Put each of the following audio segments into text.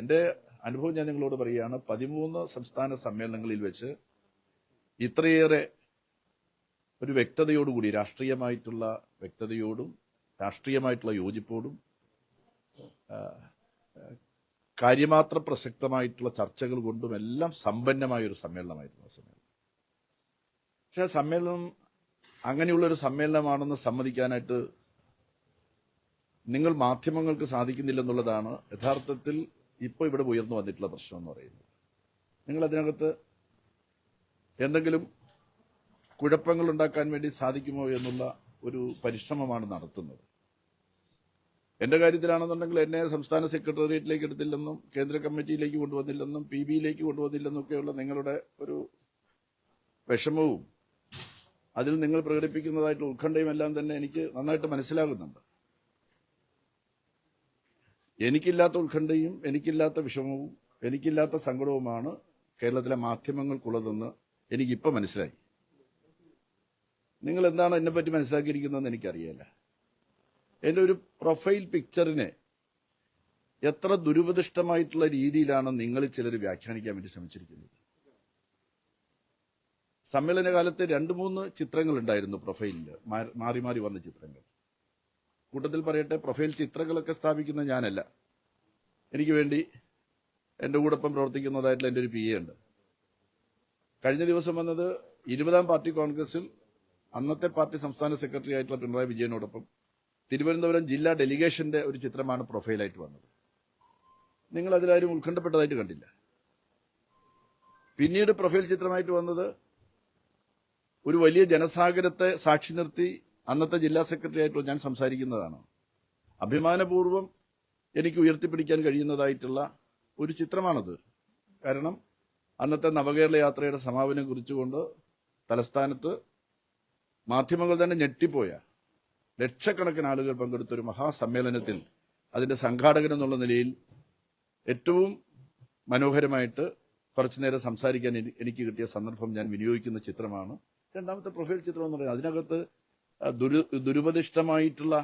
എന്റെ അനുഭവം ഞാൻ നിങ്ങളോട് പറയുകയാണ് പതിമൂന്ന് സംസ്ഥാന സമ്മേളനങ്ങളിൽ വെച്ച് ഇത്രയേറെ ഒരു വ്യക്തതയോടുകൂടി രാഷ്ട്രീയമായിട്ടുള്ള വ്യക്തതയോടും രാഷ്ട്രീയമായിട്ടുള്ള യോജിപ്പോടും കാര്യമാത്ര പ്രസക്തമായിട്ടുള്ള ചർച്ചകൾ കൊണ്ടും എല്ലാം സമ്പന്നമായ ഒരു സമ്മേളനമായിരുന്നു ആ സമ്മേളനം. പക്ഷെ ആ സമ്മേളനം അങ്ങനെയുള്ള ഒരു സമ്മേളനമാണെന്ന് സമ്മതിക്കാനായിട്ട് നിങ്ങൾ മാധ്യമങ്ങൾക്ക് സാധിക്കുന്നില്ലെന്നുള്ളതാണ് യഥാർത്ഥത്തിൽ ഇപ്പോൾ ഇവിടെ ഉയർന്നു വന്നിട്ടുള്ള പ്രശ്നം എന്ന് പറയുന്നത്. നിങ്ങൾ അതിനകത്ത് എന്തെങ്കിലും കുഴപ്പങ്ങൾ ഉണ്ടാക്കാൻ വേണ്ടി സാധിക്കുമോ എന്നുള്ള ഒരു പരിശ്രമമാണ് നടത്തുന്നത്. എന്റെ കാര്യത്തിലാണെന്നുണ്ടെങ്കിൽ എന്നെ സംസ്ഥാന സെക്രട്ടേറിയറ്റിലേക്ക് എടുത്തില്ലെന്നും കേന്ദ്ര കമ്മിറ്റിയിലേക്ക് കൊണ്ടുവന്നില്ലെന്നും പി ബിയിലേക്ക് കൊണ്ടുവന്നില്ലെന്നും ഒക്കെയുള്ള നിങ്ങളുടെ ഒരു വിഷമവും അതിൽ നിങ്ങൾ പ്രകടിപ്പിക്കുന്നതായിട്ടുള്ള ഉത്കണ്ഠയും എല്ലാം തന്നെ എനിക്ക് നന്നായിട്ട് മനസ്സിലാകുന്നുണ്ട്. എനിക്കില്ലാത്ത ഉത്കണ്ഠയും എനിക്കില്ലാത്ത വിഷമവും എനിക്കില്ലാത്ത സങ്കടവുമാണ് കേരളത്തിലെ മാധ്യമങ്ങൾക്കുള്ളതെന്ന് എനിക്കിപ്പോൾ മനസ്സിലായി. നിങ്ങൾ എന്താണ് എന്നെപ്പറ്റി മനസ്സിലാക്കിയിരിക്കുന്നതെന്ന് എനിക്കറിയില്ല. എന്റെ ഒരു പ്രൊഫൈൽ പിക്ചറിനെ എത്ര ദുരുപദിഷ്ടമായിട്ടുള്ള രീതിയിലാണ് നിങ്ങൾ ചിലർ വ്യാഖ്യാനിക്കാൻ വേണ്ടി ശ്രമിച്ചിരിക്കുന്നത്. സമ്മേളന കാലത്ത് രണ്ട് മൂന്ന് ചിത്രങ്ങൾ ഉണ്ടായിരുന്നു പ്രൊഫൈലിൽ മാറി മാറി വന്ന ചിത്രങ്ങൾ. കൂട്ടത്തിൽ പറയട്ടെ പ്രൊഫൈൽ ചിത്രങ്ങളൊക്കെ സ്ഥാപിക്കുന്ന ഞാനല്ല. എനിക്ക് വേണ്ടി എന്റെ കൂടൊപ്പം പ്രവർത്തിക്കുന്നതായിട്ടുള്ള എന്റെ ഒരു പി എ ഉണ്ട്. കഴിഞ്ഞ ദിവസം വന്നത് ഇരുപതാം പാർട്ടി കോൺഗ്രസിൽ അന്നത്തെ പാർട്ടി സംസ്ഥാന സെക്രട്ടറി ആയിട്ടുള്ള പിണറായി വിജയനോടൊപ്പം തിരുവനന്തപുരം ജില്ലാ ഡെലിഗേഷന്റെ ഒരു ചിത്രമാണ് പ്രൊഫൈലായിട്ട് വന്നത്. നിങ്ങൾ അതിലാരും ഉത്കണ്ഠപ്പെട്ടതായിട്ട് കണ്ടില്ല. പിന്നീട് പ്രൊഫൈൽ ചിത്രമായിട്ട് വന്നത് ഒരു വലിയ ജനസാഗരത്തെ സാക്ഷി നിർത്തി അന്നത്തെ ജില്ലാ സെക്രട്ടറി ആയിട്ട് ഞാൻ സംസാരിക്കുന്നതാണ്. അഭിമാനപൂർവം എനിക്ക് ഉയർത്തിപ്പിടിക്കാൻ കഴിയുന്നതായിട്ടുള്ള ഒരു ചിത്രമാണത്. കാരണം അന്നത്തെ നവകേരള യാത്രയുടെ സമാപനം കുറിച്ചുകൊണ്ട് തലസ്ഥാനത്ത് മാധ്യമങ്ങൾ തന്നെ ഞെട്ടിപ്പോയ ലക്ഷക്കണക്കിന് ആളുകൾ പങ്കെടുത്ത ഒരു മഹാസമ്മേളനത്തിൽ അതിന്റെ സംഘാടകൻ എന്നുള്ള നിലയിൽ ഏറ്റവും മനോഹരമായിട്ട് കുറച്ചു നേരം സംസാരിക്കാൻ എനിക്ക് കിട്ടിയ സന്ദർഭം ഞാൻ വിനിയോഗിക്കുന്ന ചിത്രമാണ്. രണ്ടാമത്തെ പ്രൊഫൈൽ ചിത്രം എന്ന് പറയുന്നത്. അതിനകത്ത് ദുരു ദുരുപദിഷ്ടമായിട്ടുള്ള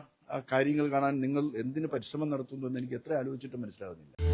കാര്യങ്ങൾ കാണാൻ നിങ്ങൾ എന്തിന് പരിശ്രമം നടത്തുന്നു എന്ന് എനിക്ക് എത്ര ആലോചിച്ചിട്ടും മനസ്സിലാകുന്നില്ല